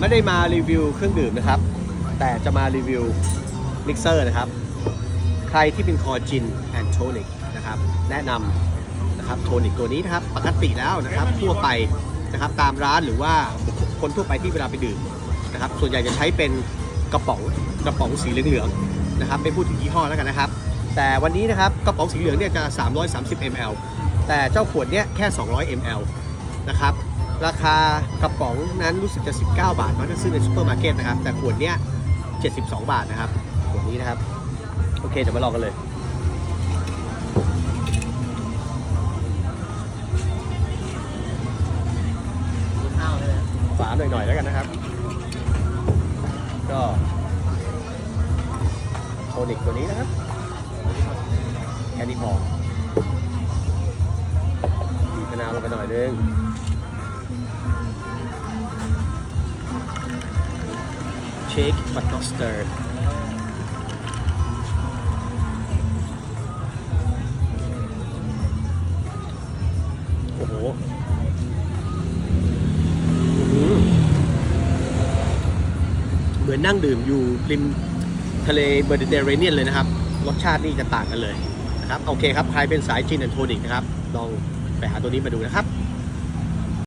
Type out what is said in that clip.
ไม่ได้มารีวิวเครื่องดื่มนะครับ แต่จะมารีวิวมิกเซอร์นะครับ ใครที่เป็นคอจินแอนโทนิกนะครับ แนะนำนะครับโทนิกตัวนี้นะครับ ปกติแล้วนะครับทั่วไปนะครับตามร้านหรือว่าคนทั่วไปที่เวลาไปดื่มนะครับ ส่วนใหญ่จะใช้เป็นกระป๋องกระป๋องสีเหลืองๆนะครับไม่พูดถึงยี่ห้อแล้วกันนะครับ แต่วันนี้นะครับกระป๋องสีเหลืองเนี่ยจะ 330 ml แต่เจ้าขวดเนี่ยแค่ 200 ml นะครับ ราคากระป๋องนั้นรู้สึกจะ 19 บาทมันจะซื้อในซูเปอร์มาร์เก็ตนะครับ แต่ขวดเนี้ย 72 บาทนะครับ ขวดนี้นะครับ โอเคเดี๋ยวมาลองกันเลยฝาหน่อยๆแล้วกันนะครับ ก็โทนิกตัวนี้นะครับ แค่นี้พอ ลงไปหน่อยนึง shake but not stir โอ้โหอื้อหือเหมือนนั่งดื่มอยู่ริมทะเลเมดิเตอร์เรเนียนเลยนะครับ รสชาตินี่จะต่างกันเลยนะครับ โอเคครับ ใครเป็นสายจินแอนโทนิกนะครับ ลอง ไปหาตัวนี้มาดูนะครับ